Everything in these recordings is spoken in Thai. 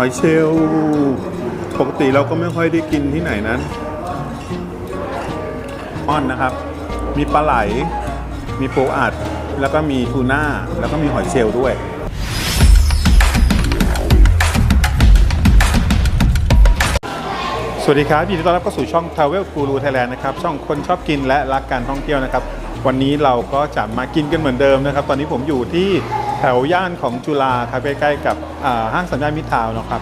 อยเชลล์ปกติเราก็ไม่ค่อยได้กินที่ไหนนั้นอ้อนนะครับ มีปลาไหล มีปูอัด แล้วก็มีทูน่า แล้วก็มีหอยเชลล์ด้วยสวัสดีครับยินดีต้อนรับเข้าสู่ช่อง Travel Guru Thailand นะครับ ช่องคนชอบกินและรักการท่องเที่ยวนะครับ วันนี้เราก็จะมากินกันเหมือนเดิมนะครับ ตอนนี้ผมอยู่ที่ แถวย่านของจุฬาครับใกล้ๆกับห้างสัญญาณมิตรทาวน์นะครับ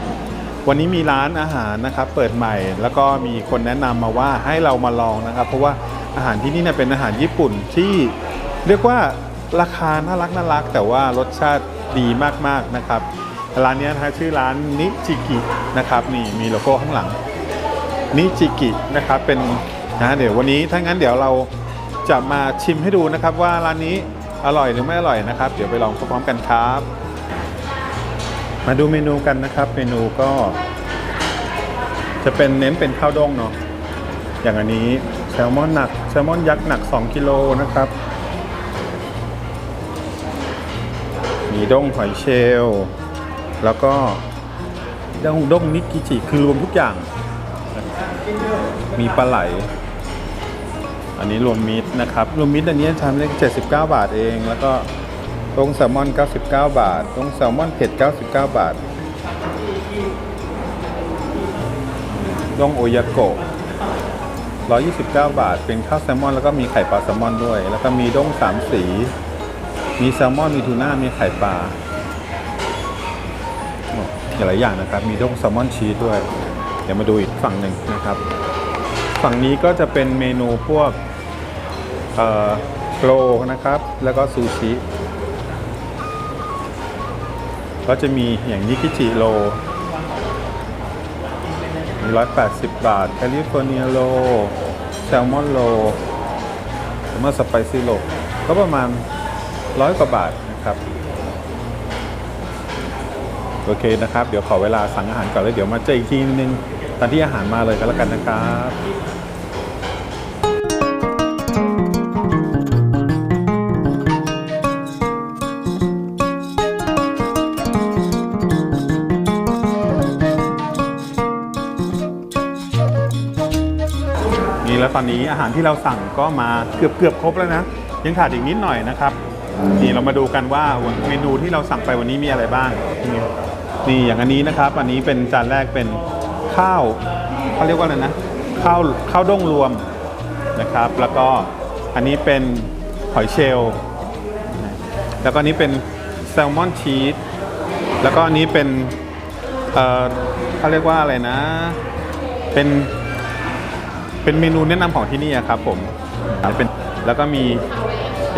วันนี้มีร้านอาหารนะครับเปิดใหม่แล้วก็มีคนแนะนำมาว่าให้เรามาลองนะครับ เพราะว่าอาหารที่นี่เนี่ยเป็นอาหารญี่ปุ่นที่เรียกว่าราคาน่ารักน่ารัก แต่ว่ารสชาติดีมากๆนะครับร้านนี้นะฮะชื่อร้านนิจิกินะครับนี่มีโลโก้ข้างหลังนิจิกินะครับเป็นนะเดี๋ยววันนี้ถ้างั้นเดี๋ยวเราจะมาชิมให้ดูนะครับว่าร้านนี้ อร่อยหรือไม่อร่อยนะครับ เดี๋ยวไปลองพร้อมๆกันครับ มาดูเมนูกันนะครับ เมนูก็ จะเป็นเน้นเป็นข้าวด้งเนาะอย่างอันนี้แซลมอนหนักแซลมอนยักษ์หนัก 2กิโลนะครับ มีด้งหอยเชลล์แล้วก็ด้งด้งนิกิจิคือรวมทุกอย่าง มีปลาไหล อันนี้รวมมิตรนะครับ รวมมิตรอันนี้ทำได้79 บาทเอง แล้วก็ต้งแซลมอน 99 บาทต้งแซลมอนเผ็ด 99 บาทต้งโอยาโกะ129 บาท เป็นข้าวแซลมอน แล้วก็มีไข่ปลาแซลมอนด้วย แล้วก็มีด้งสามสี มีแซลมอน มีทูน่า มีไข่ปลาหลายอย่างนะครับ มีด้งแซลมอนชีสด้วย เดี๋ยวมาดูอีกฝั่งหนึ่งนะครับ ฝั่งนี้ก็จะเป็นเมนูพวก โกรนะครับ แล้วก็ซูชิ ก็จะมีอย่างนิกิจิโลมี180บาท แคลิฟอร์เนียโลแซลมอนโลแซลมอนสไปซี่โลก็ประมาณร้อยกว่าบาทนะครับ โอเคนะครับ เดี๋ยวขอเวลาสั่งอาหารก่อนแล้วเดี๋ยวมาเจออีกทีนึงตอนที่อาหารมาเลยก็แล้วกันนะครับ แล้วตอนนี้อาหารที่เราสั่งก็มาเกือบเกือบครบแล้วนะ ยังขาดอีกนิดหน่อยนะครับ นี่เรามาดูกันว่าเมนูที่เราสั่งไปวันนี้มีอะไรบ้างนี่นี่อย่างอันนี้นะครับ อันนี้เป็นจานแรกเป็นข้าวเขาเรียกว่าอะไรนะข้าวข้าวด้งรวมนะครับ แล้วก็อันนี้เป็นหอยเชลล์แล้วก็นี้เป็นแซลมอนชีสแล้วก็อันนี้เป็นเออเขาเรียกว่าอะไรนะ เป็น เป็นเมนูแนะนำของที่นี่อะครับผมเป็นแล้วก็มี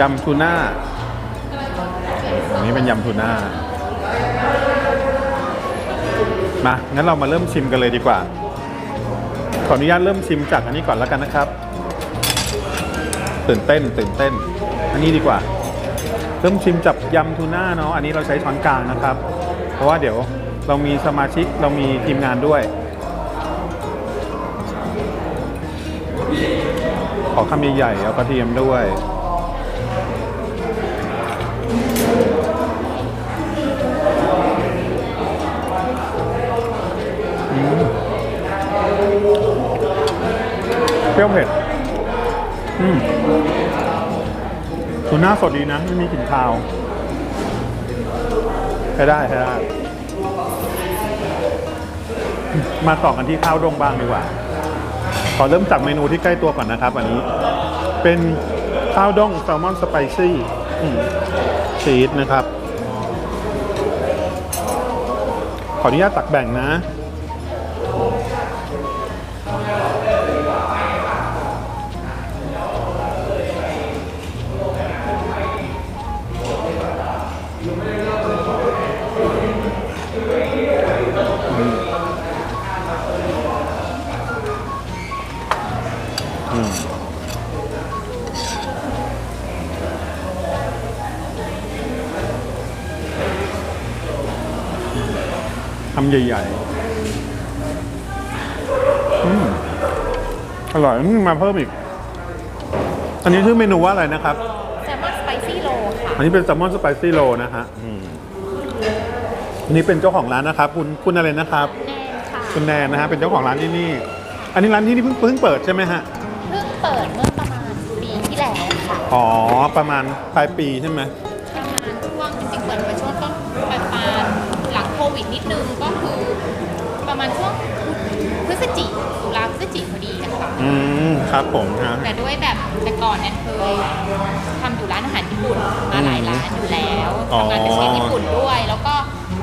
ยำทูน่าอันนี้เป็นยำทูน่ามางั้นเรามาเริ่มชิมกันเลยดีกว่า ขออนุญาตเริ่มชิมจากอันนี้ก่อนแล้วกันนะครับ ตื่นเต้นตื่นเต้น อันนี้ดีกว่า เริ่มชิมจับยำทูน่าเนาะอันนี้เราใช้ช้อนกลางนะครับ เพราะว่าเดี๋ยวเรามีสมาชิกเรามีทีมงานด้วย ขอคำใหญ่ๆเอากระเทียมด้วยอืมเปรี้ยวเผ็ด อืมทูน่าสดดีนะ ไม่มีกลิ่นคาวใช้ได้ใช้ได้ มาต่อกันที่ข้าวดงบ้างดีกว่าข อเริ่มจากเมนูที่ใกล้ตัวก่อนนะครับอันนี้ เป็นข้าวด้งแซลมอนสไปซี่ชีสนะครับ ขออนุญาตตักแบ่งนะำใหญ่ๆอืมอร่อยอืมมาเพิ่มอีก อันนี้ชื่อเมนูว่าอะไรนะครับ แซลมอนสไปซี่โลค่ะ อันนี้เป็นแซลมอนสไปซี่โรนะฮะอืมนี่เป็นเจ้าของร้านนะครับ คุณคุณอะไรนะครับ แนนค่ะ คุณแนนนะฮะเป็นเจ้าของร้านที่นี่ อันนี้ร้านที่นี่เพิ่งเพิ่งเปิดใช่ไหมฮะ เพิ่งเปิดเมื่อประมาณปีที่แล้วค่ะ อ๋อ ประมาณปลายปีใช่ไหม ประมาณช่วงจริงๆเปิดไปช่วงต้นปลายปลายหลังโควิดนิดนึงก็คือ ประมาณช่วงพฤศจิตุลาพฤศจิพอดีนะคะ อืมครับผมฮะ แต่ด้วยแบบแต่ก่อนเนี่ยเคยทำอยู่ร้านอาหารญี่ปุ่นมาหลายร้านอยู่แล้วอ๋อทำงานเป็นเชฟญี่ปุ่นด้วย แล้วก็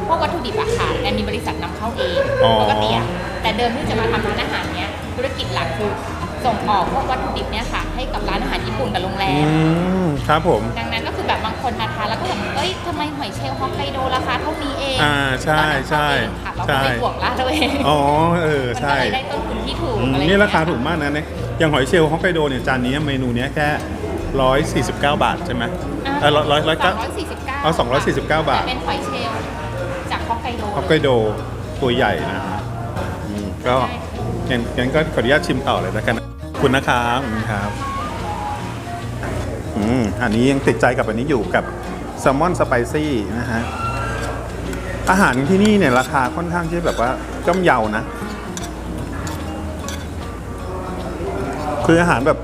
พวกวัตถุดิบอะค่ะแนนมีบริษัทนำเข้าเองอ๋อ ปกติอะแต่เดิมที่จะมาทำร้านอาหารเนี้ยธุรกิจหลักคือส่งออกพวกวัตถุดิบเนี่ยค่ะ ให้กับร้านอาหารญี่ปุ่นกับโรงแรอืม มครับผม ดังนั้นก็คือแบบบางคนมาทานแล้วก็แบบเอ้ยทำไมหอยเชลล์ฮอกไกโดราคาเท่านี้เองอ่าใช่ใช่เราก็ไม่บวกละเราเองอ๋อเออมันก็ใช่ เลยได้ต้น ทุนที่ถูกอืมอะไรนี่ราคาถูกอย่งเงี้ยมากนะเนี่ยอย่างหอยเชลล์ฮอกไกโดเนี่ยจานนี้เมนูเนี้ยแค่ร้อยสี่สิบเก้าบาทใช่ไหมเออร้อยร้อยร้อยเก้าสองร้อยสี่สิบเก้าเอา249บาท แต่เป็นหอยเชลล์จากฮอกไกโด ฮอกไกโดตัวใหญ่นะฮะอืมก็งั้นงั้นก็ขออนุญาตชิมต่อเลยแล้วกันขอบคุณนะครับขอบคุณครับอืมอันนี้ยังติดใจกับอันนี้อยู่กับแซลมอนสไปซี่นะฮะ อาหารที่นี่เนี่ยราคาค่อนข้างที่แบบว่าย่อมเยานะ คืออาหารแบบ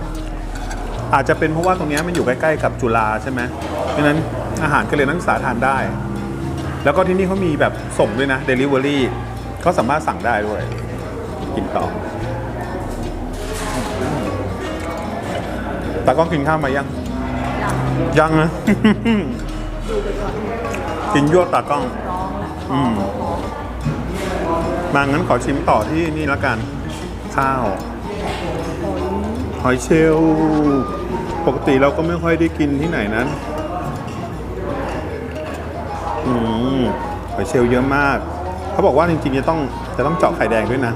อาจจะเป็นเพราะว่าตรงนี้มันอยู่ใกล้ๆกับจุฬาใช่ไหมเพราะนั้นอาหารก็เลยนักศึกษาทานได้ แล้วก็ที่นี่เขามีแบบส่งด้วยนะ Delivery เขาสามารถสั่งได้ด้วย กินต่อตากล้องกินข้าวมายัง ยังนะ กินยั่วตากล้อง อืมมางั้นขอชิมต่อที่นี่ล้วกัน ข้าว หอยเชลล์ปกติเราก็ไม่ค่อยได้กินที่ไหนนั้นอืมหอยเชลล์เยอะมาก เขาบอกว่าจริงๆจะต้องจะต้องเจาะไข่แดงด้วยนะ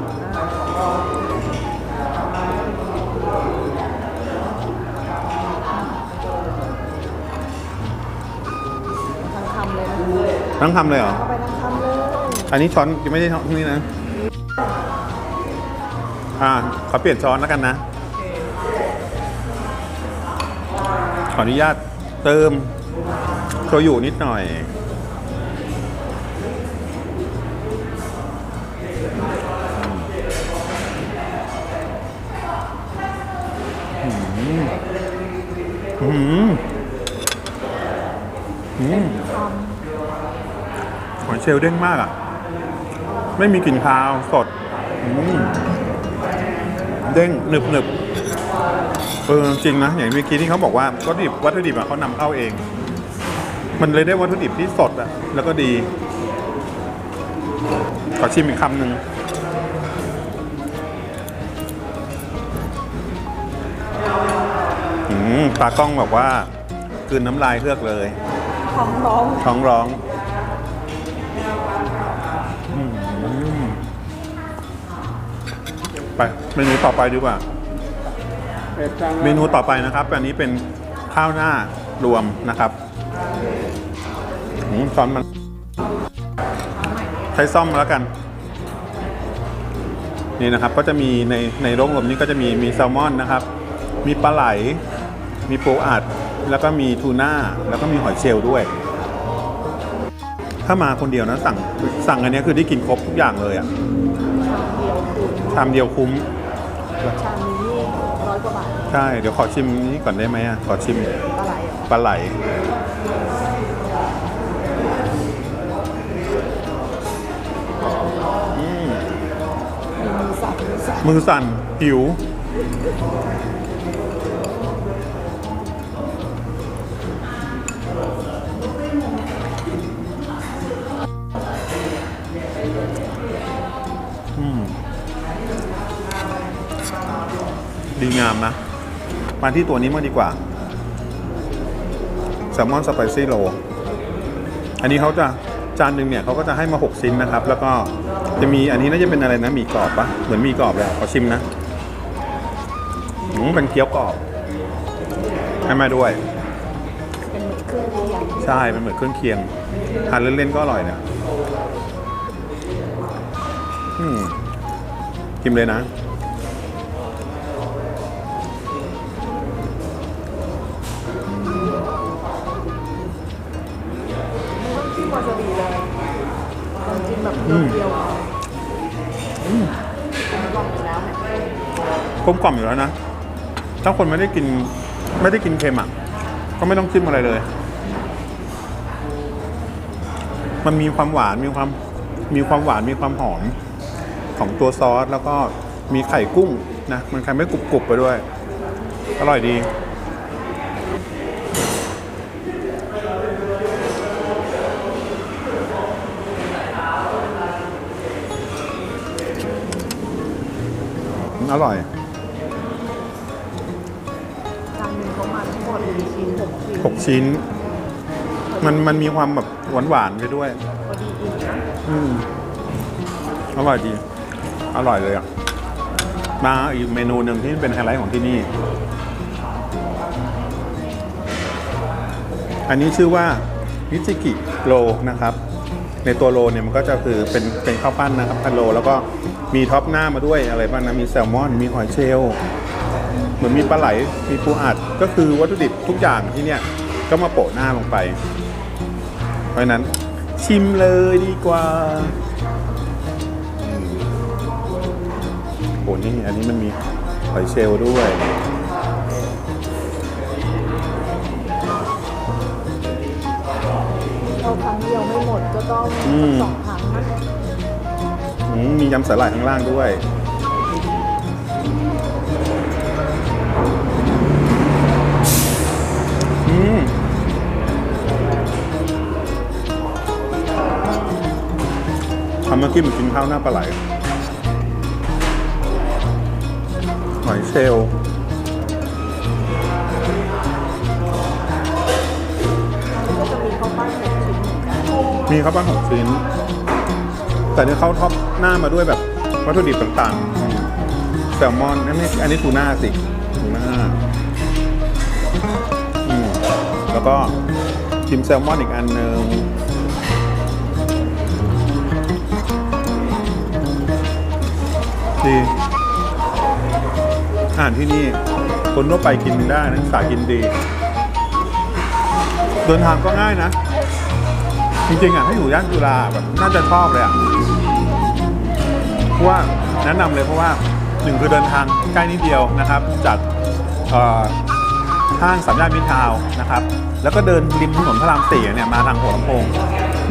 ทั้งคำเลยนะต้องทำเลยเหรอเข้าไปทั้งคำเลยอันนี้ช้อนยังไม่ได้ช้อนนี่นะ อ่า ขอเปลี่ยนช้อนแล้วกันนะ ออนุญาตเติมโชยุนิดหน่อยอืมอืมอืมหอยเชลล์เด้งมากอะ ไม่มีกลิ่นคาวสด อืม เด้งหนึบหนึบ เออจริงนะอย่างเมื่อกี้ที่เขาบอกว่าวัตถุดิบวัตถุดิบอะเขานำเข้าเอง มันเลยได้วัตถุดิบที่สดอะแล้วก็ดีขอชิมอีกคำหนึ่งอืมตากล้องแบบว่ากลืนน้ำลายเฮือกเลยท้องร้องท้องร้องอืมไปเมนูต่อไปดีกว่า เมนูต่อไปนะครับ อันนี้เป็นข้าวหน้ารวมนะครับอืมซ้อนมัน ใช้ซ่อมแล้วกัน นี่นะครับก็จะมีในในโรงรวมนี้ก็จะมีมีแซลมอนนะครับ มีปลาไหล มีปูอัด แล้วก็มีทูน่า แล้วก็มีหอยเชลล์ด้วย ถ้ามาคนเดียวนะสั่งสั่งอันนี้คือได้กินครบทุกอย่างเลยอะ่ะชามเดียวคุ้ม ช่ เดี๋ยวขอชิมนี้ก่อนได้ไหมอะ ขอชิมปลาไหลเหรอปลาไหลอืมมีมือสั่นมือสั่นมือสั่นหิวอืมดีงามนะ มาที่ตัวนี้มางดีกว่าแซลมอนสไปซี่โรอันนี้เขาจะจานหนึ่งเนี่ยเขาก็จะให้มา 6 ชิ้นนะครับ แล้วก็จะมีอันนี้น่าจะเป็นอะไรนะมีกรอบปะเหมือนมีกรอบเลยอะขอชิมนะอืมเป็นเกี๊ยวกรอบให้มาด้วยใช่เป็นเหมือนเครื่องเคียงทานเล่นๆก็อร่อยเนี่ยอืมกินเลยนะ วาซาบิเลยกินแบบเดียวอืมๆลองดูแล้วกลมกล่อมอยู่แล้วนะ ถ้าคนไม่ได้กินไม่ได้กินเค็มอะ ก็ไม่ต้องจิ้มอะไรเลย มันมีความหวานมีความมีความหวานมีความหอมของตัวซอส แล้วก็มีไข่กุ้งนะ มันคายไม่กรุบๆไปด้วย อร่อยดี อร่อยจานหนึ่งเขามาทั้งหมดกี่ชิ้นหก6ชิ้นชิ้น มันมันมีความแบบหวานหวานๆไปด้วย พอดีอิ่มนะอืมอร่อยดี อร่อยเลยอะ มาอีกเมนูหนึ่งที่เป็นไฮไลท์ของที่นี่ อันนี้ชื่อว่ามิจิกิโรนะครับ ในตัวโรเนี่ยมันก็จะคือเป็นเป็นข้าวปั้นนะครับพันโรแล้วก็มีท็อปหน้ามาด้วยอะไรบ้างนะมีแซลมอนมีหอยเชลล์เหมือนมีปลาไหลมีปูอัดก็คือวัตถุดิบทุกอย่างที่เนี่ยก็มาโปะหน้าลงไป เพราะนั้นชิมเลยดีกว่าโอ้นี่อันนี้มันมีหอยเชลล์ด้วย องอืม สองครั้งนะอืมมียำสาหร่ายข้างล่างด้วย อืม ทำเมื่อกี้เหมือนกินข้าวหน้าปลาไหลหอยเชลล์ มีข้าวปั้นหกชิ้น แต่เนี่ยเขาท็อปหน้ามาด้วยแบบวัตถุดิบต่างๆแซลมอนอันนี้อันนี้ทูน่าสิทูน่าแล้วก็ชิมแซลมอนอีกอันหนึ่งดีอาหารที่นี่ คนทั่วไปกินได้นะสายกินดี เดินทางก็ง่ายนะ จริงๆอะถ้าอยู่ย่านจุฬาแบบน่าจะชอบเลยอะเพราะว่าแนะนำเลยเพราะว่าหนึ่งคือเดินทางใกล้นิดเดียวนะครับ จากห้างสามย่านมิตรทาวนะครับ แล้วก็เดินริมถนนพระรามสี่เนี่ยมาทางหัวลำโพง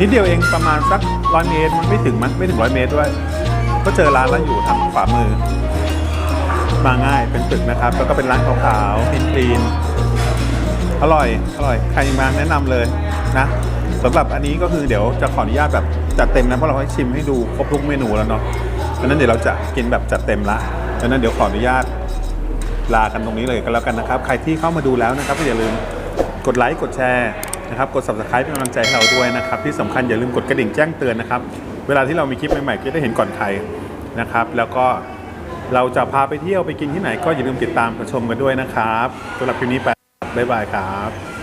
นิดเดียวเองประมาณสักร้อยเมตรมันไม่ถึงมันไม่ถึงร้อยเมตรด้วย ก็เจอร้านแล้วอยู่ทางขวามือ มาง่ายเป็นตึกนะครับ แล้วก็เป็นร้านขาวๆคลีนๆอร่อยอร่อยใครมาแนะนำเลยนะ สำหรับอันนี้ก็คือเดี๋ยวจะขออนุญาตแบบจัดเต็มนะเพราะเราให้ชิมให้ดูครบทุกเมนูแล้วเนาะดังนั้นเดี๋ยวเราจะกินแบบจัดเต็มละดังนั้นเดี๋ยวขออนุญาตลากันตรงนี้เลยก็แล้วกันนะครับ ใครที่เข้ามาดูแล้วนะครับก็อย่าลืมกดไลค์กดแชร์นะครับกด subscribe เป็นกำลังใจให้เราด้วยนะครับ ที่สำคัญอย่าลืมกดกระดิ่งแจ้งเตือนนะครับ เวลาที่เรามีคลิปใหม่ๆก็จะได้เห็นก่อนใครนะครับ แล้วก็เราจะพาไปเที่ยวไปกินที่ไหน ก็อย่าลืมติดตามชมกันด้วยนะครับสำหรับคลิปนี้ไปบ๊ายบายครับ